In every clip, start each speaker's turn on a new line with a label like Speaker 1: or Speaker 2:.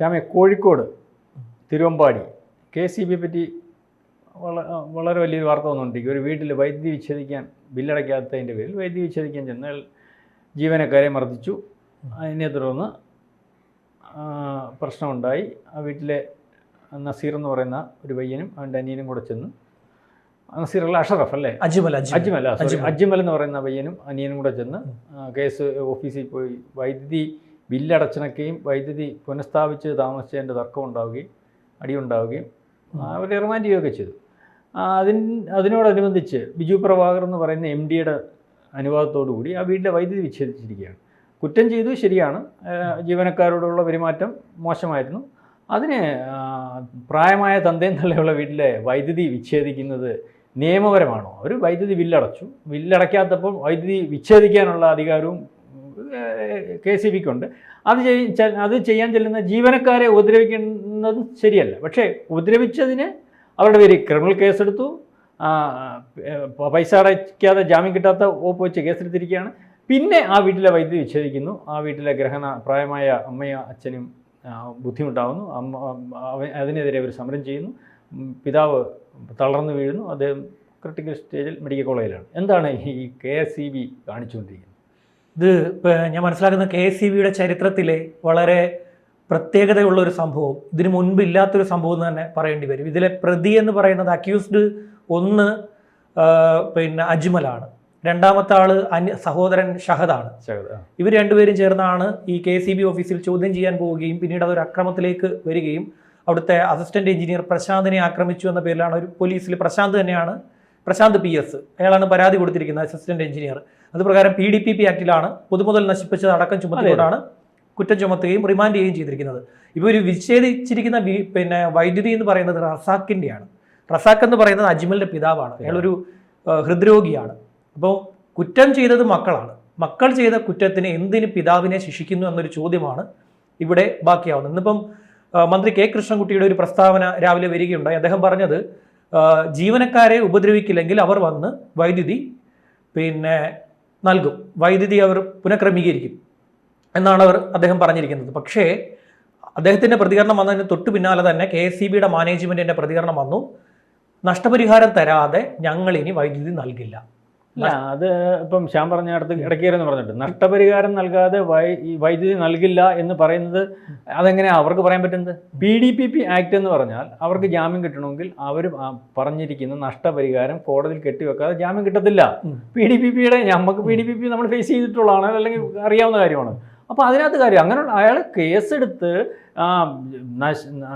Speaker 1: ശ്യാമെ Kozhikode Thiruvambady. K C ബിയെ പറ്റി വളരെ വലിയൊരു വാർത്ത വന്നുകൊണ്ടിരിക്കും ഒരു വീട്ടിൽ വൈദ്യുതി വിച്ഛേദിക്കാൻ ബില്ലടയ്ക്കാത്തതിന്റെ പേരിൽ വൈദ്യുതി വിച്ഛേദിക്കാൻ ചെന്നാൽ ജീവനക്കാരെ മർദ്ദിച്ചു. അതിനെ തുടർന്ന് പ്രശ്നമുണ്ടായി. ആ വീട്ടിലെ നസീർ എന്ന് പറയുന്ന ഒരു പയ്യനും അവന്റെ അനിയനും കൂടെ ചെന്ന് നസീറുള്ള അഷറഫ് അല്ലേ?
Speaker 2: അജ്മൽ അജ്മൽ.
Speaker 1: അജ്മൽ എന്ന് പറയുന്ന പയ്യനും അനിയനും കൂടെ ചെന്ന് കേസ് ഓഫീസിൽ പോയി വൈദ്യുതി ബില്ലടച്ചിണക്കുകയും വൈദ്യുതി പുനഃസ്ഥാപിച്ച് താമസിച്ചതിന്റെ തർക്കം ഉണ്ടാവുകയും അടിയുണ്ടാവുകയും അവർ റിമാൻഡ് ചെയ്യുകയൊക്കെ ചെയ്തു. അതിന് അതിനോടനുബന്ധിച്ച് ബിജു പ്രഭാകർ എന്ന് പറയുന്ന എം ഡിയുടെ അനുവാദത്തോടു കൂടി ആ വീട്ടിലെ വൈദ്യുതി വിച്ഛേദിച്ചിരിക്കുകയാണ്. കുറ്റം ചെയ്തു ശരിയാണ്. ജീവനക്കാരോടുള്ള പെരുമാറ്റം മോശമായിരുന്നു. അതിന് പ്രായമായ തന്തയും തള്ളയുള്ള വീട്ടിലെ വൈദ്യുതി വിച്ഛേദിക്കുന്നത് നിയമപരമാണോ? അവർ വൈദ്യുതി ബില്ലടച്ചു. ബില്ലടയ്ക്കാത്തപ്പോൾ വൈദ്യുതി വിച്ഛേദിക്കാനുള്ള അധികാരവും കെ സി ബിക്കുണ്ട് അത് അത് ചെയ്യാൻ ചെല്ലുന്ന ജീവനക്കാരെ ഉപദ്രവിക്കുന്നത് ശരിയല്ല. പക്ഷേ ഉപദ്രവിച്ചതിന് അവരുടെ പേര് ക്രിമിനൽ കേസെടുത്തു. പൈസ അടയ്ക്കാതെ ജാമ്യം കിട്ടാത്ത ഓപ്പ് വെച്ച് കേസെടുത്തിരിക്കുകയാണ്. പിന്നെ ആ വീട്ടിലെ വൈദ്യുതി വിച്ഛേദിക്കുന്നു. ആ വീട്ടിലെ ഗ്രഹണ പ്രായമായ അമ്മയും അച്ഛനും ബുദ്ധിമുട്ടാവുന്നു. അമ്മ അതിനെതിരെ അവർ സമരം ചെയ്യുന്നു. പിതാവ് തളർന്നു വീഴുന്നു. അദ്ദേഹം ക്രിട്ടിക്കൽ സ്റ്റേജിൽ മെഡിക്കൽ കോളേജിലാണ്. എന്താണ് ഈ കെ എസ് സി ബി കാണിച്ചുകൊണ്ടിരിക്കുന്നത്?
Speaker 2: ഇത് ഞാൻ മനസ്സിലാക്കുന്ന കെ എസ് സി ബിയുടെ ചരിത്രത്തിലെ വളരെ പ്രത്യേകതയുള്ള ഒരു സംഭവം. ഇതിന് മുൻപ് ഇല്ലാത്തൊരു സംഭവം എന്ന് തന്നെ പറയേണ്ടി വരും. ഇതിലെ പ്രതി എന്ന് പറയുന്നത് അക്യൂസ്ഡ് ഒന്ന് പിന്നെ അജ്മലാണ്. രണ്ടാമത്തെ ആൾ അന്യ സഹോദരൻ ഷഹദാണ്. ഇവർ രണ്ടുപേരും ചേർന്നാണ് ഈ കെ സി ബി ഓഫീസിൽ ചോദ്യം ചെയ്യാൻ പോവുകയും പിന്നീട് അതൊരു അക്രമത്തിലേക്ക് വരികയും അവിടുത്തെ അസിസ്റ്റന്റ് എഞ്ചിനീയർ പ്രശാന്തിനെ ആക്രമിച്ചു എന്ന പേരിലാണ് ഒരു പോലീസിൽ പ്രശാന്ത് തന്നെയാണ് പ്രശാന്ത് പി എസ്. അയാളാണ് പരാതി കൊടുത്തിരിക്കുന്നത് അസിസ്റ്റന്റ് എഞ്ചിനീയർ അത് പ്രകാരം പി ഡി പി പി ആക്ടിലാണ് പൊതുമുതൽ നശിപ്പിച്ചത് അടക്കം ചുമത്തിക്കൊണ്ടാണ് കുറ്റം ചുമത്തുകയും റിമാൻഡ് ചെയ്യുകയും ചെയ്തിരിക്കുന്നത്. ഇപ്പോൾ ഒരു വിച്ഛേദിച്ചിരിക്കുന്ന പിന്നെ വൈദ്യുതി എന്ന് പറയുന്നത് റസാക്കിന്റെയാണ് റസാഖ് എന്ന് പറയുന്നത് അജ്മലിന്റെ പിതാവാണ്. അയാളൊരു ഹൃദ്രോഗിയാണ്. അപ്പോൾ കുറ്റം ചെയ്തത് മക്കളാണ്. മക്കൾ ചെയ്ത കുറ്റത്തിന് എന്തിന് പിതാവിനെ ശിക്ഷിക്കുന്നു എന്നൊരു ചോദ്യമാണ് ഇവിടെ ബാക്കിയാവുന്നത്. ഇന്നിപ്പം മന്ത്രി കെ കൃഷ്ണൻകുട്ടിയുടെ ഒരു പ്രസ്താവന രാവിലെ വരികയുണ്ടായി. അദ്ദേഹം പറഞ്ഞത് ജീവനക്കാരെ ഉപദ്രവിക്കില്ലെങ്കിൽ അവർ വന്ന് വൈദ്യുതി പിന്നെ നൽകും. വൈദ്യുതി അവർ പുനഃക്രമീകരിക്കും എന്നാണ് അവർ അദ്ദേഹം പറഞ്ഞിരിക്കുന്നത്. പക്ഷേ അദ്ദേഹത്തിന്റെ പ്രതികരണം വന്നതിന് തൊട്ടു പിന്നാലെ തന്നെ കെ എസ് സി ബിയുടെ മാനേജ്മെന്റിന്റെ പ്രതികരണം വന്നു. നഷ്ടപരിഹാരം തരാതെ ഞങ്ങൾ ഇനി വൈദ്യുതി നൽകില്ല.
Speaker 1: അല്ല അത് ഇപ്പം ശ്യാം പറഞ്ഞ അടുത്ത് ഇടയ്ക്കേരെന്ന് പറഞ്ഞിട്ട് നഷ്ടപരിഹാരം നൽകാതെ വൈ വൈദ്യുതി നൽകില്ല എന്ന് പറയുന്നത് അതെങ്ങനെയാണ് അവർക്ക് പറയാൻ പറ്റുന്നത്? P D P P act എന്ന് പറഞ്ഞാൽ അവർക്ക് ജാമ്യം കിട്ടണമെങ്കിൽ അവർ പറഞ്ഞിരിക്കുന്ന നഷ്ടപരിഹാരം കോടതിയിൽ കെട്ടിവെക്കാതെ ജാമ്യം കിട്ടത്തില്ല. പി ഡി പി പിയുടെ നമുക്ക് പി ഡി പി പി നമ്മൾ ഫേസ് ചെയ്തിട്ടുള്ളതാണ്. അല്ലെങ്കിൽ അറിയാവുന്ന കാര്യമാണ്. അപ്പോൾ അതിനകത്ത് കാര്യം അങ്ങനെ അയാൾ കേസെടുത്ത്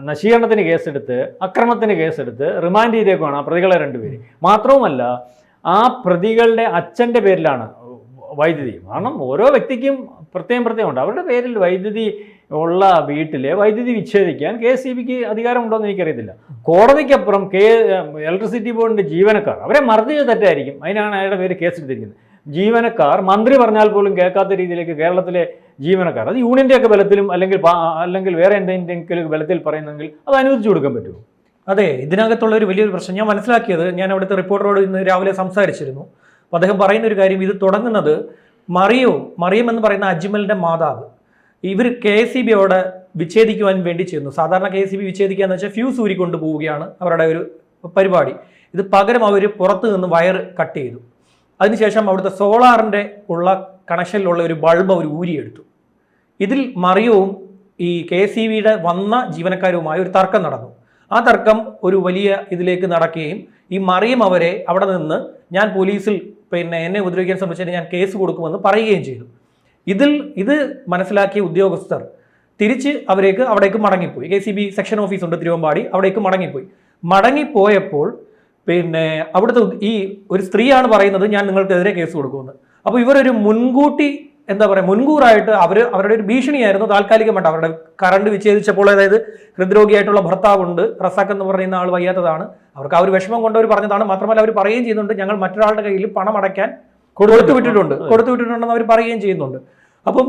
Speaker 1: നശീകരണത്തിന് കേസെടുത്ത് അക്രമത്തിന് കേസെടുത്ത് റിമാൻഡ് ചെയ്തേക്കുവാണ് ആ പ്രതികളെ രണ്ടുപേര്. മാത്രവുമല്ല ആ പ്രതികളുടെ അച്ഛന്റെ പേരിലാണ് വൈദ്യുതി. കാരണം ഓരോ വ്യക്തിക്കും പ്രത്യേകം പ്രത്യേകം ഉണ്ട് അവരുടെ പേരിൽ വൈദ്യുതി ഉള്ള വീട്ടിലെ വൈദ്യുതി വിച്ഛേദിക്കാൻ കെ എസ് ഇ ബിക്ക് അധികാരമുണ്ടോയെന്ന് എനിക്കറിയത്തില്ല. കോടതിക്കപ്പുറം കെ ഇലക്ട്രിസിറ്റി ബോർഡിന്റെ ജീവനക്കാർ അവരെ മർദ്ദിച്ച തെറ്റായിരിക്കും. അതിനാണ് അയാളുടെ പേര് കേസ് എടുത്തിരിക്കുന്നത് ജീവനക്കാർ മന്ത്രി പറഞ്ഞാൽ പോലും കേൾക്കാത്ത രീതിയിലേക്ക് കേരളത്തിലെ ജീവനക്കാർ അത് യൂണിയന്റെയൊക്കെ ബലത്തിലും അല്ലെങ്കിൽ അല്ലെങ്കിൽ വേറെ എന്തെങ്കിലും ബലത്തിൽ പറയുന്നെങ്കിൽ അത് അനുവദിച്ചു കൊടുക്കാൻ പറ്റുമോ?
Speaker 2: അതെ ഇതിനകത്തുള്ള ഒരു വലിയൊരു പ്രശ്നം. ഞാൻ മനസ്സിലാക്കിയത് ഞാൻ അവിടുത്തെ റിപ്പോർട്ടറോട് ഇന്ന് രാവിലെ സംസാരിച്ചിരുന്നു. അപ്പോൾ അദ്ദേഹം പറയുന്ന ഒരു കാര്യം ഇത് തുടങ്ങുന്നത് മറിയോ മറിയം എന്ന് പറയുന്ന അജ്മലിന്റെ മാതാവ്. ഇവർ കെ എസ് സി ബി അവിടെ വിച്ഛേദിക്കുവാൻ വേണ്ടി ചെയ്യുന്നു. സാധാരണ കെ എസ് സി ബി വിച്ഛേദിക്കുക എന്ന് വെച്ചാൽ ഫ്യൂസ് ഊരിക്കൊണ്ട് പോവുകയാണ് അവരുടെ ഒരു പരിപാടി. ഇത് പകരം അവർ പുറത്ത് നിന്ന് വയർ കട്ട് ചെയ്തു. അതിനുശേഷം അവിടുത്തെ സോളാറിന്റെ ഉള്ള കണക്ഷനിലുള്ള ഒരു ബൾബ് അവർ ഊരിയെടുത്തു. ഇതിൽ മറിയവും ഈ കെ സി ബിയുടെ വന്ന ജീവനക്കാരുമായി ഒരു തർക്കം നടന്നു. ആ തർക്കം ഒരു വലിയ ഇതിലേക്ക് നടക്കുകയും ഈ മറിയം അവരെ അവിടെ നിന്ന് ഞാൻ പോലീസിൽ പിന്നെ എന്നെ ഉപദ്രവിക്കാൻ ശ്രമിച്ചതിന് ഞാൻ കേസ് കൊടുക്കുമെന്ന് പറയുകയും ചെയ്തു. ഇതിൽ ഇത് മനസ്സിലാക്കിയ ഉദ്യോഗസ്ഥർ തിരിച്ച് അവരേക്ക് അവിടേക്ക് മടങ്ങിപ്പോയി. K C B section office ഉണ്ട് തിരുവമ്പാടി അവിടേക്ക് മടങ്ങിപ്പോയി. മടങ്ങിപ്പോയപ്പോൾ പിന്നെ അവിടുത്തെ ഈ ഒരു സ്ത്രീയാണ് പറയുന്നത് ഞാൻ നിങ്ങൾക്കെതിരെ കേസ് കൊടുക്കുമെന്ന്. അപ്പോൾ ഇവരൊരു മുൻകൂട്ടി എന്താ പറയുക മുൻകൂറായിട്ട് അവർ അവരുടെ ഒരു ഭീഷണിയായിരുന്നു താൽക്കാലികമായിട്ട് അവരുടെ കറണ്ട് വിച്ഛേദിച്ചപ്പോൾ. അതായത് ഹൃദ്രോഗിയായിട്ടുള്ള ഭർത്താവുണ്ട് റസാഖ് എന്ന് പറയുന്ന ആൾ വയ്യാത്തതാണ്. അവർക്ക് ആ ഒരു വിഷമം കൊണ്ട് അവർ പറഞ്ഞതാണ്. മാത്രമല്ല അവർ പറയുകയും ചെയ്യുന്നുണ്ട് ഞങ്ങൾ മറ്റൊരാളുടെ കയ്യിൽ പണം അടയ്ക്കാൻ കൊടുത്തു വിട്ടിട്ടുണ്ട്. കൊടുത്തു വിട്ടിട്ടുണ്ടെന്ന് അവർ പറയുകയും ചെയ്യുന്നുണ്ട്. അപ്പം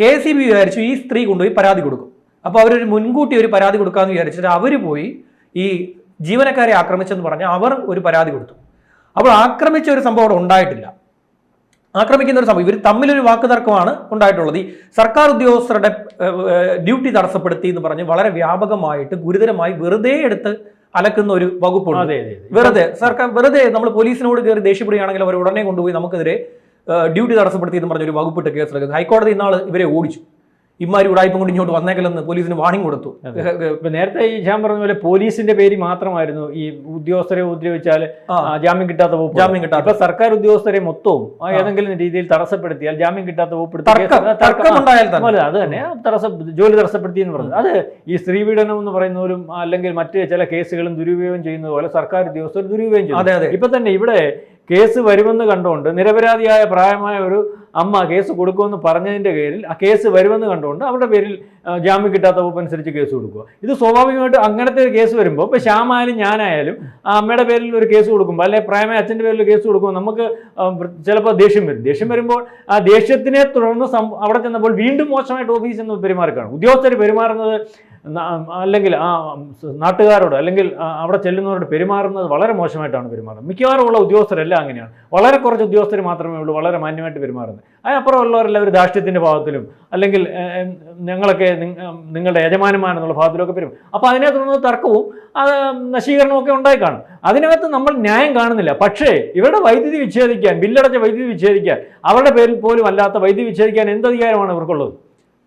Speaker 2: കെ സി ബി വിചാരിച്ചു ഈ സ്ത്രീ കൊണ്ടുപോയി പരാതി കൊടുക്കും. അപ്പോൾ അവരൊരു മുൻകൂട്ടി ഒരു പരാതി കൊടുക്കാമെന്ന് വിചാരിച്ചിട്ട് അവർ പോയി ഈ ജീവനക്കാരെ ആക്രമിച്ചെന്ന് പറഞ്ഞ് അവർ ഒരു പരാതി കൊടുത്തു. അപ്പോൾ ആക്രമിച്ച ഒരു സംഭവം അവിടെ ഉണ്ടായിട്ടില്ല. ആക്രമിക്കുന്ന ഒരു സംഭവം. ഇവർ തമ്മിലൊരു വാക്ക് തർക്കമാണ് ഉണ്ടായിട്ടുള്ളത്. ഈ സർക്കാർ ഉദ്യോഗസ്ഥരുടെ ഡ്യൂട്ടി തടസ്സപ്പെടുത്തി എന്ന് പറഞ്ഞ് വളരെ വ്യാപകമായിട്ട് ഗുരുതരമായി വെറുതെ എടുത്ത് അലക്കുന്ന ഒരു വകുപ്പുണ്ട്. വെറുതെ. സർക്കാർ വെറുതെ നമ്മൾ പോലീസിനോട് കയറി ദേഷ്യപ്പെടുകയാണെങ്കിൽ അവർ ഉടനെ കൊണ്ടുപോയി നമുക്കെതിരെ ഡ്യൂട്ടി തടസ്സപ്പെടുത്തി എന്ന് പറഞ്ഞൊരു വകുപ്പിട്ട് കേസെടുക്കുന്നത് ഹൈക്കോടതി ഇന്നാൾ ഇവരെ ഓടിച്ചു. ഇമാരി ഉടായ്പം കൊണ്ട് ഇങ്ങോട്ട് വന്നേക്കലെന്ന് പോലീസിന് വാണിംഗ് കൊടുത്തു.
Speaker 1: നേരത്തെ ഈ ഞാൻ പറഞ്ഞ പോലെ പോലീസിന്റെ പേര് മാത്രമായിരുന്നു ഈ ഉദ്യോഗസ്ഥരെ ഉപദ്രവിച്ചാൽ.
Speaker 2: ആ,
Speaker 1: ജാമ്യം കിട്ടാത്ത വകുപ്പ്.
Speaker 2: ജാമ്യം കിട്ടാത്ത.
Speaker 1: സർക്കാർ ഉദ്യോഗസ്ഥരെ മൊത്തവും ഏതെങ്കിലും രീതിയിൽ തടസ്സപ്പെടുത്തിയാൽ ജാമ്യം കിട്ടാത്ത വകുപ്പ് അത് തന്നെ. തടസ്സ ജോലി തടസ്സപ്പെടുത്തി എന്ന് പറഞ്ഞത്. അത് ഈ സ്ത്രീപീഡനം എന്ന് പറയുന്നവരും പോലും അല്ലെങ്കിൽ മറ്റ് ചില കേസുകളും ദുരുപയോഗം ചെയ്യുന്നത് പോലെ സർക്കാർ ഉദ്യോഗസ്ഥർ ദുരുപയോഗം ചെയ്യുന്നു.
Speaker 2: അതെ അതെ.
Speaker 1: ഇപ്പൊ തന്നെ ഇവിടെ കേസ് വരുമെന്ന് കണ്ടുകൊണ്ട് നിരപരാധിയായ പ്രായമായ ഒരു അമ്മ കേസ് കൊടുക്കുമെന്ന് പറഞ്ഞതിന്റെ പേരിൽ ആ കേസ് വരുമെന്ന് കണ്ടുകൊണ്ട് അവരുടെ പേരിൽ ജാമ്യം കിട്ടാത്ത വകുപ്പ് അനുസരിച്ച് കേസ് കൊടുക്കുക. ഇത് സ്വാഭാവികമായിട്ട് അങ്ങനത്തെ ഒരു കേസ് വരുമ്പോൾ ഇപ്പോൾ ശ്യാമായാലും ഞാനായാലും ആ അമ്മയുടെ പേരിൽ ഒരു കേസ് കൊടുക്കുമ്പോൾ അല്ലെങ്കിൽ പ്രായമായ അച്ഛന്റെ പേരിൽ കേസ് കൊടുക്കുമ്പോൾ നമുക്ക് ചിലപ്പോൾ ദേഷ്യം വരും. ദേഷ്യം വരുമ്പോൾ ആ ദേഷ്യത്തിനെ തുടർന്ന് അവിടെ ചെന്നപ്പോൾ വീണ്ടും മോശമായിട്ട് ഓഫീസിൽ നിന്ന് പെരുമാറി കാണും ഉദ്യോഗസ്ഥർ പെരുമാറുന്നത് അല്ലെങ്കിൽ ആ നാട്ടുകാരോട് അല്ലെങ്കിൽ അവിടെ ചെല്ലുന്നവരോട് പെരുമാറുന്നത് വളരെ മോശമായിട്ടാണ് പെരുമാറുന്നത്. മിക്കവാറും ഉള്ള ഉദ്യോഗസ്ഥരെല്ലാം അങ്ങനെയാണ്. വളരെ കുറച്ച് ഉദ്യോഗസ്ഥർ മാത്രമേ ഉള്ളൂ വളരെ മാന്യമായിട്ട് പെരുമാറുന്നത്. അതിനപ്പുറം ഉള്ളവരെല്ലാം ഒരു ധാർഷ്ട്യത്തിന്റെ ഭാഗത്തിലും അല്ലെങ്കിൽ ഞങ്ങളൊക്കെ നിങ്ങളുടെ യജമാനന്മാരെന്നുള്ള ഭാഗത്തിലൊക്കെ പെരും. അപ്പോൾ അതിനെ തുടർന്ന് തർക്കവും അത് നശീകരണമൊക്കെ ഉണ്ടായി കാണും. അതിനകത്ത് നമ്മൾ ന്യായം കാണുന്നില്ല. പക്ഷേ ഇവരുടെ വൈദ്യുതി വിച്ഛേദിക്കാൻ ബില്ലടച്ച വൈദ്യുതി വിച്ഛേദിക്കാൻ അവരുടെ പേരിൽ പോലും അല്ലാത്ത വൈദ്യുതി വിച്ഛേദിക്കാൻ എന്ത് അധികാരമാണ് ഇവർക്കുള്ളത്?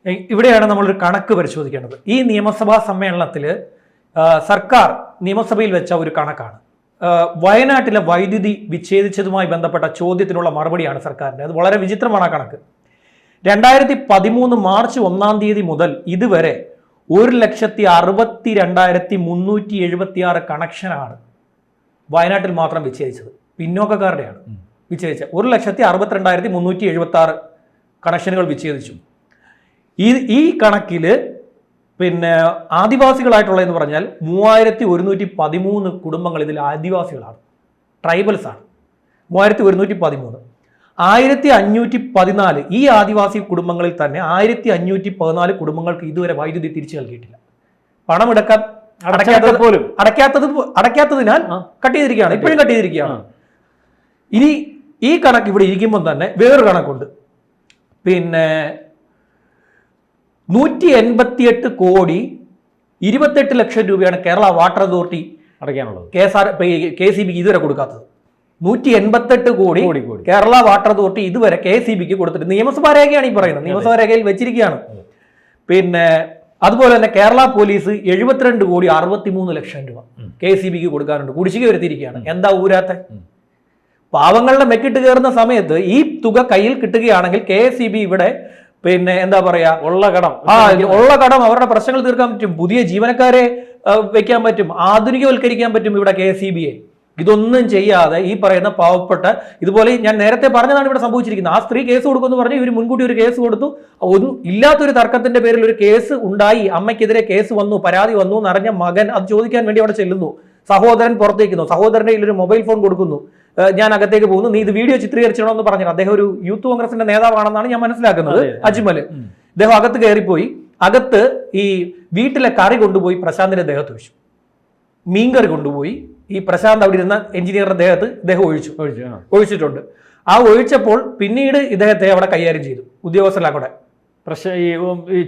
Speaker 2: ഇവിടെയാണ് നമ്മളൊരു കണക്ക് പരിശോധിക്കേണ്ടത്. ഈ നിയമസഭാ സമ്മേളനത്തിൽ സർക്കാർ നിയമസഭയിൽ വെച്ച ഒരു കണക്കാണ്. വയനാട്ടിലെ വൈദ്യുതി വിച്ഛേദിച്ചതുമായി ബന്ധപ്പെട്ട ചോദ്യത്തിനുള്ള മറുപടിയാണ് സർക്കാരിന്റെ. അത് വളരെ വിചിത്രമാണ് ആ കണക്ക്. രണ്ടായിരത്തി പതിമൂന്ന് മാർച്ച് ഒന്നാം തീയതി മുതൽ ഇതുവരെ ഒരു ലക്ഷത്തി അറുപത്തി രണ്ടായിരത്തി മുന്നൂറ്റി എഴുപത്തി ആറ് കണക്ഷനാണ് വയനാട്ടിൽ മാത്രം വിച്ഛേദിച്ചത്. പിന്നോക്കക്കാരുടെയാണ്. വിച്ഛേദിച്ചത്. ഒരു ലക്ഷത്തി അറുപത്തിരണ്ടായിരത്തി മുന്നൂറ്റി എഴുപത്തി ആറ് കണക്ഷനുകൾ വിച്ഛേദിച്ചു. ഈ ഈ കണക്കിൽ പിന്നെ ആദിവാസികളായിട്ടുള്ള എന്ന് പറഞ്ഞാൽ മൂവായിരത്തി ഒരുന്നൂറ്റി പതിമൂന്ന് കുടുംബങ്ങൾ ഇതിൽ ആദിവാസികളാണ്. ട്രൈബൽസ് ആണ് മൂവായിരത്തി ഒരുന്നൂറ്റി പതിമൂന്ന് ആയിരത്തി അഞ്ഞൂറ്റി പതിനാല് ഈ ആദിവാസി കുടുംബങ്ങളിൽ തന്നെ ആയിരത്തി അഞ്ഞൂറ്റി പതിനാല് കുടുംബങ്ങൾക്ക് ഇതുവരെ വൈദ്യുതി തിരിച്ചു നൽകിയിട്ടില്ല. പണം എടുക്കാൻ
Speaker 1: അടയ്ക്കാത്തത് പോലും.
Speaker 2: അടയ്ക്കാത്തത് അടയ്ക്കാത്തതിനാൽ കട്ട് ചെയ്തിരിക്കുകയാണ്. ഇപ്പോഴും കട്ട് ചെയ്തിരിക്കുകയാണ്. ഇനി ഈ കണക്ക് ഇവിടെ ഇരിക്കുമ്പോൾ തന്നെ വേറൊരു കണക്കുണ്ട്. പിന്നെ നൂറ്റി എൺപത്തിയെട്ട് കോടി ഇരുപത്തെട്ട് ലക്ഷം രൂപയാണ് Kerala water authority
Speaker 1: അടയ്ക്കാനുള്ളത്.
Speaker 2: K S R K C ബിക്ക് ഇതുവരെ കൊടുക്കാത്തത്. നൂറ്റി എൺപത്തെട്ട് കോടി കേരള വാട്ടർ അതോറിറ്റി ഇതുവരെ കെ സി ബിക്ക് കൊടുത്തിട്ട് നിയമസഭാ രേഖയാണ് ഈ പറയുന്നത്. നിയമസഭാ രേഖയിൽ വെച്ചിരിക്കുകയാണ്. പിന്നെ അതുപോലെ തന്നെ കേരള പോലീസ് എഴുപത്തിരണ്ട് കോടി അറുപത്തിമൂന്ന് ലക്ഷം രൂപ. കെ സി ബിക്ക് കൊടുക്കാനുണ്ട്. കുടിശ്ശിക വരുത്തിയിരിക്കുകയാണ്. എന്താ ഊരാത്ത? പാവങ്ങളുടെ മെക്കിട്ട് കയറുന്ന സമയത്ത് ഈ തുക കയ്യിൽ കിട്ടുകയാണെങ്കിൽ കെ എസ് ബി ഇവിടെ പിന്നെ എന്താ പറയാ
Speaker 1: ഉള്ള കടം.
Speaker 2: ആ ഉള്ള കടം അവരുടെ പ്രശ്നങ്ങൾ തീർക്കാൻ പറ്റും. പുതിയ ജീവനക്കാരെ വെക്കാൻ പറ്റും. ആധുനികവൽക്കരിക്കാൻ പറ്റും ഇവിടെ കെ എസ് ഇതൊന്നും ചെയ്യാതെ ഈ പറയുന്ന പാവപ്പെട്ട ഇതുപോലെ ഞാൻ നേരത്തെ പറഞ്ഞതാണ് ഇവിടെ സംഭവിച്ചിരിക്കുന്നത്. ആ സ്ത്രീ കേസ് കൊടുക്കുമെന്ന് പറഞ്ഞ് ഇവർ മുൻകൂട്ടി ഒരു കേസ് കൊടുത്തു. ഒന്നും ഇല്ലാത്തൊരു തർക്കത്തിന്റെ പേരിൽ ഒരു കേസ് ഉണ്ടായി. അമ്മയ്ക്കെതിരെ കേസ് വന്നു പരാതി വന്നു എന്നറിഞ്ഞ മകൻ അത് ചോദിക്കാൻ വേണ്ടി അവിടെ ചെല്ലുന്നു. സഹോദരൻ പുറത്തേക്കുന്നു. സഹോദരന്റെ കയ്യിൽ ഒരു മൊബൈൽ ഫോൺ കൊടുക്കുന്നു. ഞാൻ അകത്തേക്ക് പോകുന്നു. നീ ഇത് വീഡിയോ ചിത്രീകരിച്ചണമെന്ന് പറഞ്ഞു അദ്ദേഹം ഒരു യൂത്ത് കോൺഗ്രസിന്റെ നേതാവാണെന്നാണ് ഞാൻ മനസ്സിലാക്കുന്നത്.
Speaker 1: അജ്മൽ
Speaker 2: അദ്ദേഹം
Speaker 1: അജ്മൽ.
Speaker 2: അദ്ദേഹം അകത്ത് കയറിപ്പോയി. അകത്ത് ഈ വീട്ടിലെ കറി കൊണ്ടുപോയി പ്രശാന്തിന്റെ ദേഹത്ത് ഒഴിച്ചു മീൻകറി കൊണ്ടുപോയി. ഈ പ്രശാന്ത് അവിടെ ഇരുന്ന എഞ്ചിനീയറുടെ ദേഹത്ത് ഇദ്ദേഹം ഒഴിച്ചു.
Speaker 1: ഒഴിച്ചു
Speaker 2: ഒഴിച്ചിട്ടുണ്ട്. ആ ഒഴിച്ചപ്പോൾ പിന്നീട് ഇദ്ദേഹത്തെ അവിടെ കൈകാര്യം ചെയ്തു. ഉദ്യോഗസ്ഥരെല്ലാം കൂടെ.
Speaker 1: ഈ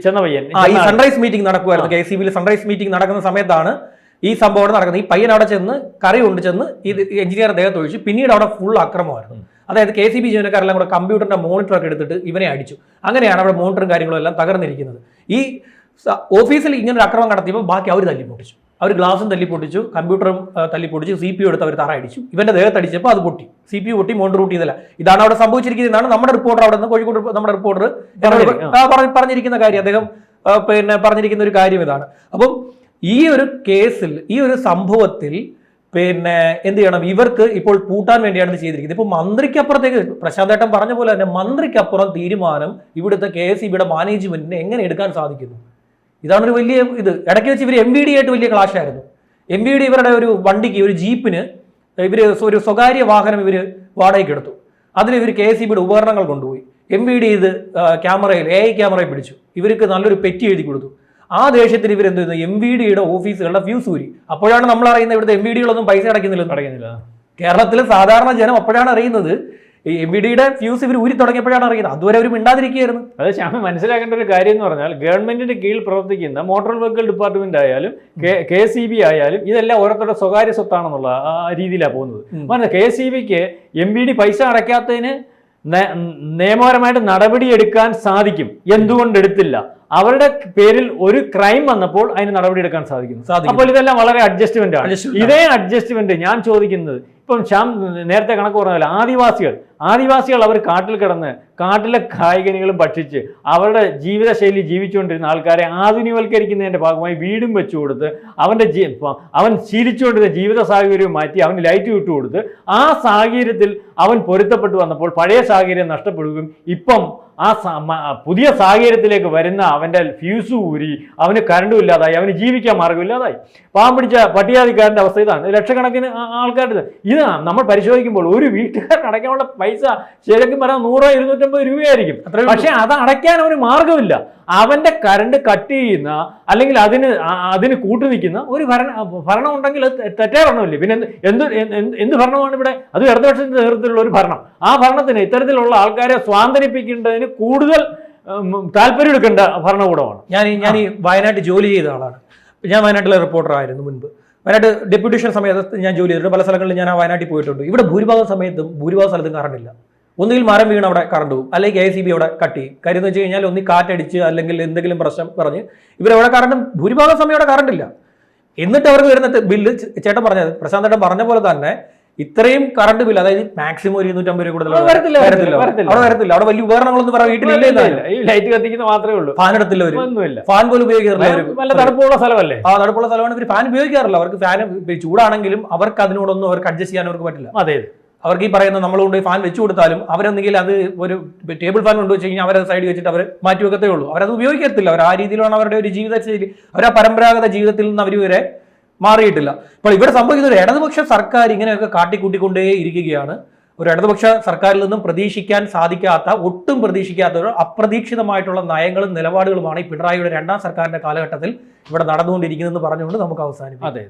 Speaker 2: സൺറൈസ് മീറ്റിംഗ് നടക്കുമായിരുന്നു. കെ സി ബിയിൽ സൺറൈസ് മീറ്റിംഗ് നടക്കുന്ന സമയത്താണ് ഈ സംഭവം നടക്കുന്നത്. ഈ പയ്യൻ അവിടെ ചെന്ന് കറി കൊണ്ട് ചെന്ന് ഈ എഞ്ചിനീയർ ദേഹത്ത് ഒഴിച്ചു പിന്നീട് അവിടെ ഫുൾ അക്രമമായിരുന്നു. അതായത് കെ സി ബി ജീവനക്കാരെല്ലാം കൂടെ കമ്പ്യൂട്ടറിന്റെ മോണിറ്റർ ഒക്കെ എടുത്തിട്ട് ഇവനെ അടിച്ചു. അങ്ങനെയാണ് അവിടെ മോണിറ്ററും കാര്യങ്ങളും എല്ലാം തകർന്നിരിക്കുന്നത്. ഈ ഓഫീസിൽ ഇങ്ങനെ ഒരു അക്രമം നടത്തിയപ്പോൾ ബാക്കി അവർ തല്ലി പൊട്ടിച്ചു അവർ ഗ്ലാസും തല്ലി പൊട്ടിച്ചു കമ്പ്യൂട്ടറും തല്ലി പൊട്ടിച്ചു സി പി യു എടുത്ത് അവർ തറ അടിച്ചു. ഇവന്റെ ദേഹത്ത് അടിച്ചപ്പോൾ അത് പൊട്ടി. സി പി യു പൊട്ടി മോണ്ടർ റൂട്ട് ചെയ്തില്ല ഇതാണ് അവിടെ സംഭവിച്ചിരിക്കുന്നതാണ് നമ്മുടെ റിപ്പോർട്ടർ അവിടെ നിന്ന് കോഴിക്കോട് നമ്മുടെ റിപ്പോർട്ടർ പറഞ്ഞിരിക്കുന്ന കാര്യം. അദ്ദേഹം പിന്നെ പറഞ്ഞിരിക്കുന്ന ഒരു കാര്യം ഇതാണ്. അപ്പം ഈ ഒരു കേസിൽ ഈ ഒരു സംഭവത്തിൽ പിന്നെ എന്ത് ചെയ്യണം? ഇവർക്ക് ഇപ്പോൾ പൂട്ടാൻ വേണ്ടിയാണ് ഇത് ചെയ്തിരിക്കുന്നത്. ഇപ്പോൾ മന്ത്രിക്കപ്പുറത്തേക്ക് പ്രശാന്ത് ഏട്ടൻ പറഞ്ഞ പോലെ തന്നെ മന്ത്രിക്കപ്പുറം തീരുമാനം ഇവിടുത്തെ കെ എസ് ഇബിയുടെ മാനേജ്മെന്റിന് എങ്ങനെ എടുക്കാൻ സാധിക്കുന്നു? ഇതാണ് ഒരു വലിയ ഇത്. ഇടയ്ക്ക് വെച്ച് ഇവർ എം ബി ഡി ആയിട്ട് വലിയ ക്ലാഷ് ആയിരുന്നു. എം ബി ഡി ഇവരുടെ ഒരു വണ്ടിക്ക് ഒരു ജീപ്പിന് ഇവർ ഒരു സ്വകാര്യ വാഹനം ഇവർ വാടകയ്ക്ക് എടുത്തു. അതിൽ ഇവർ കെ എസ് ഇ ബിയുടെ ഉപകരണങ്ങൾ കൊണ്ടുപോയി. എം ബി ഡി ഇത് ക്യാമറയിൽ എ ഐ ക്യാമറയിൽ പിടിച്ചു. ഇവർക്ക് നല്ലൊരു പെറ്റി എഴുതി കൊടുത്തു. ആ ദേഷ്യത്തിൽ ഇവർ എന്ത് ചെയ്യുന്നു എം വി ഡിയുടെ ഓഫീസുകളുടെ ഫ്യൂസ് ഊരി. അപ്പോഴാണ് നമ്മൾ അറിയുന്നത് ഇവിടുത്തെ എം വി ഡികളൊന്നും പൈസ അടയ്ക്കുന്നില്ല
Speaker 1: അടയ്ക്കുന്നില്ല.
Speaker 2: കേരളത്തിലെ സാധാരണ ജനം അപ്പോഴാണ് അറിയുന്നത് ഈ എം വി ഡിയുടെ ഫ്യൂസ് ഇവർ ഊരി തുടങ്ങിയപ്പോഴാണ് അറിയുന്നത്. അതുവരെ അവർ മിണ്ടാതിരിക്കുകയായിരുന്നു.
Speaker 1: അത് ശ്യാമ മനസ്സിലാക്കേണ്ട ഒരു കാര്യം എന്ന് പറഞ്ഞാൽ ഗവൺമെന്റിന്റെ കീഴിൽ പ്രവർത്തിക്കുന്ന മോട്ടോർ വെഹിക്കിൾ ഡിപ്പാർട്ട്മെന്റ് ആയാലും കെ സി ബി ആയാലും ഇതെല്ലാം ഓരോരുത്തരുടെ സ്വകാര്യ സ്വത്താണെന്നുള്ള ആ രീതിയിലാണ് പോകുന്നത്. കെ സി ബിക്ക് എം ബി ഡി പൈസ അടയ്ക്കാത്തതിന് നിയമപരമായിട്ട് നടപടിയെടുക്കാൻ സാധിക്കും. എന്തുകൊണ്ട് എടുത്തില്ല? അവരുടെ പേരിൽ ഒരു ക്രൈം വന്നപ്പോൾ അതിന് നടപടിയെടുക്കാൻ സാധിക്കുന്നു.
Speaker 2: സാധിക്കും.
Speaker 1: അപ്പോൾ ഇതെല്ലാം വളരെ അഡ്ജസ്റ്റ്മെന്റ് ആണ്. ഇതേ അഡ്ജസ്റ്റ്മെന്റ് ഞാൻ ചോദിക്കുന്നത്. ഇപ്പം ശ്യാം നേരത്തെ കണക്ക് പറഞ്ഞ ആദിവാസികൾ. ആദിവാസികൾ അവർ കാട്ടിൽ കിടന്ന് കാട്ടിലെ കായികനികളും ഭക്ഷിച്ച് അവരുടെ ജീവിതശൈലി ജീവിച്ചുകൊണ്ടിരുന്ന ആൾക്കാരെ ആധുനികവൽക്കരിക്കുന്നതിന്റെ ഭാഗമായി വീടും വെച്ചു കൊടുത്ത് അവന്റെ ജീ അവൻ ശീലിച്ചുകൊണ്ടിരുന്ന ജീവിത സാഹചര്യവും മാറ്റി അവന് ലൈറ്റ് വിട്ടു കൊടുത്ത് ആ സാഹചര്യത്തിൽ അവൻ പൊരുത്തപ്പെട്ടു വന്നപ്പോൾ പഴയ സാഹചര്യം നഷ്ടപ്പെടുകയും ഇപ്പം ആ പുതിയ സാഹചര്യത്തിലേക്ക് വരുന്ന അവന്റെ ഫ്യൂസ് ഊരി അവന് കരണ്ടും ഇല്ലാതായി അവന് ജീവിക്കാൻ മാർഗമില്ലാതായി പാവം പിടിച്ച പട്ടികാതിക്കാരന്റെ അവസ്ഥ ഇതാണ്. ലക്ഷക്കണക്കിന് ആൾക്കാരുടെ ഇത് നമ്മൾ പരിശോധിക്കുമ്പോൾ ഒരു വീട്ടുകാരൻ അടയ്ക്കാനുള്ള പൈസ ശരിക്കും പറയാൻ നൂറോ ഇരുന്നൂറ്റമ്പത് രൂപയായിരിക്കും. പക്ഷെ അത് അടയ്ക്കാൻ അവന് മാർഗമില്ല അവന്റെ കറണ്ട് കട്ട് ചെയ്യുന്ന അല്ലെങ്കിൽ അതിന് അതിന് കൂട്ടു നിൽക്കുന്ന ഒരു ഭരണ ഭരണം ഉണ്ടെങ്കിൽ അത് തെറ്റേ ഭരണമില്ലേ? പിന്നെ എന്ത് എന്ത് ഭരണമാണ് ഇവിടെ? അത് ഇടതുപക്ഷത്തിന്റെ നേതൃത്വത്തിലുള്ള ഒരു ഭരണം. ആ ഭരണത്തിന് ഇത്തരത്തിലുള്ള ആൾക്കാരെ സ്വാതന്ത്ര്യപ്പിക്കേണ്ടതിന് കൂടുതൽ താല്പര്യം എടുക്കേണ്ട ഭരണകൂടമാണ്.
Speaker 2: ഞാൻ ഞാൻ ഈ വയനാട്ടിൽ ജോലി ചെയ്ത ആളാണ്. ഞാൻ വയനാട്ടിലെ റിപ്പോർട്ടറായിരുന്നു മുൻപ്. വയനാട്ട് ഡെപ്യൂട്ടേഷൻ സമയത്ത് ഞാൻ ജോലി ചെയ്തിട്ടുണ്ട് പല സ്ഥലങ്ങളിൽ ഞാൻ ആ വയനാട്ടിൽ പോയിട്ടുണ്ട്. ഇവിടെ ഭൂരിഭാഗം സമയത്തും ഭൂരിഭാഗം സ്ഥലത്തും കറണ്ട് ഇല്ല. ഒന്നുകിൽ മരം വീണ് അവിടെ കറണ്ട് പോകും. അല്ലെങ്കിൽ കെ സി ബി അവിടെ കട്ട് ചെയ്യും. കാര്യം എന്ന് വെച്ച് കഴിഞ്ഞാൽ ഒന്നി കാറ്റടിച്ച് അല്ലെങ്കിൽ എന്തെങ്കിലും പ്രശ്നം പറഞ്ഞ് ഇവരവിടെ കറണ്ട് ഭൂരിഭാഗം സമയം അവിടെ കറണ്ട് ഇല്ല. എന്നിട്ട് അവർക്ക് വരുന്ന ബില്ല് ചേട്ടൻ പറഞ്ഞത് പ്രശാന്ത് ചേട്ടൻ പറഞ്ഞ പോലെ തന്നെ ഇത്രയും കറണ്ട് ബില്ല് അതായത് മാക്സിമം ഒരു ഇരുന്നൂറ്റമ്പത് രൂപ കൂടുതൽ
Speaker 1: വരത്തില്ല.
Speaker 2: അവിടെ വരത്തില്ല. അവിടെ വലിയ ഉപകരണങ്ങളൊന്നും പറയാം വീട്ടിലില്ല
Speaker 1: ഈ ലൈറ്റ് കത്തിക്കുന്ന മാത്രമേ ഉള്ളൂ.
Speaker 2: ഫാൻ എടുത്തില്ല
Speaker 1: ഒന്നുമില്ല.
Speaker 2: ഫാൻ പോലും ഉപയോഗിക്കാറില്ല.
Speaker 1: നല്ല തണുപ്പുള്ള സ്ഥലമല്ലേ?
Speaker 2: ആ തണുപ്പുള്ള സ്ഥലമാണ്. ഇവർ ഫാൻ ഉപയോഗിക്കാറില്ല. അവർക്ക് ഫാൻ ചൂടാണെങ്കിലും അവർക്ക് അതിനോടൊന്നും അവർക്ക് അഡ്ജസ്റ്റ് ചെയ്യാൻ അവർക്ക് പറ്റില്ല.
Speaker 1: അതെ.
Speaker 2: അവർക്ക് ഈ പറയുന്ന നമ്മൾ കൊണ്ടുപോയി ഫാൻ വെച്ചു കൊടുത്താലും അവരെന്തെങ്കിലും അത് ഒരു ടേബിൾ ഫാൻ കൊണ്ടുവച്ച് കഴിഞ്ഞാൽ അവരത് സൈഡ് വെച്ചിട്ട് അവർ മാറ്റി വെക്കത്തേ ഉള്ളൂ. അവരത് ഉപയോഗിക്കത്തില്ല. അവർ ആ രീതിയിലാണ് അവരുടെ ഒരു ജീവിത ശൈലി അവർ ആ പരമ്പരാഗത ജീവിതത്തിൽ നിന്ന് അവർ വരെ മാറിയിട്ടില്ല. ഇപ്പോൾ ഇവിടെ സംഭവിക്കുന്ന ഒരു ഇടതുപക്ഷ സർക്കാർ ഇങ്ങനെയൊക്കെ കാട്ടിക്കൂട്ടിക്കൊണ്ടേ ഇരിക്കുകയാണ്. ഒരു ഇടതുപക്ഷ സർക്കാരിൽ നിന്നും പ്രതീക്ഷിക്കാൻ സാധിക്കാത്ത ഒട്ടും പ്രതീക്ഷിക്കാത്ത ഒരു അപ്രതീക്ഷിതമായിട്ടുള്ള നയങ്ങളും നിലപാടുകളുമാണ് ഈ പിണറായിയുടെ രണ്ടാം സർക്കാരിന്റെ കാലഘട്ടത്തിൽ ഇവിടെ നടന്നുകൊണ്ടിരിക്കുന്നതെന്ന് പറഞ്ഞുകൊണ്ട് നമുക്ക് അവസാനിപ്പിക്കാം.
Speaker 1: അതെ.